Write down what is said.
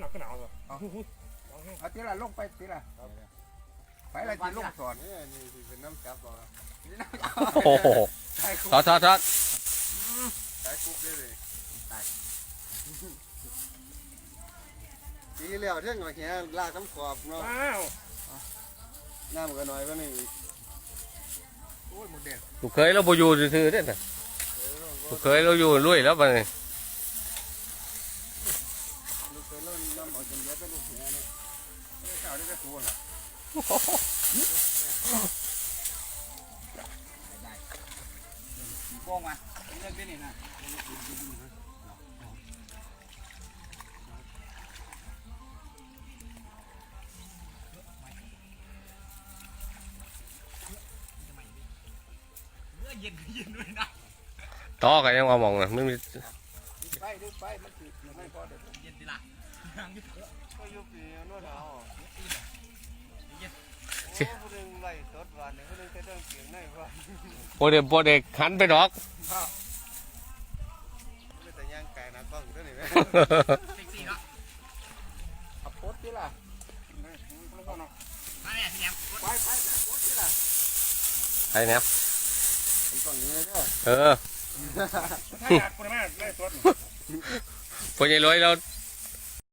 หนาวก็หนาวเลยเอาเอาให้เอาทีละลงไปทีละไปละจีลงสอนนี่นี่สิเป็นน้ำจับบ่โอ้โหใช่คุทอดทอดทอดสายคุกได้เลยปีแล้วเท่งมาแค่ลากน้ำขอบเนาะอ้าวน้ำก็น้อยกว่านี้อีกโอ้ยหมดเด็ด ลูกเคยเราบ่อยู่ซื่อๆเด้อน่ะลูกเคยเราอยู่ลุยแล้วบัดนี้ลูก เคยเล่นน้ำออกจนเยอะไปลูกแหเนี่ยเจ้าได้ก็ตัวละโป้องมาเลิกได้นี่นะต่อกันยังว่ามองนะไม่มีไปดูไปมันคือไม่พอเดี๋ยว ก็ยุบปีนวดเอาโอ้ผู้หนึ่งไล่สดวันหนึ่งผู้หนึ่งจะต้องเก่งในวันบ่ได้บ่ได้หันไปดอกไม่แต่ย่างไก่นะกล้องตัวนี้ไหมเอาโพสทีละไปไปไปโพสทีละไอ้เนี่ยกล้องนี้เด้อเออถ้าอยากคนแม่ไล่ตัวพอใหญ่ลอยเรา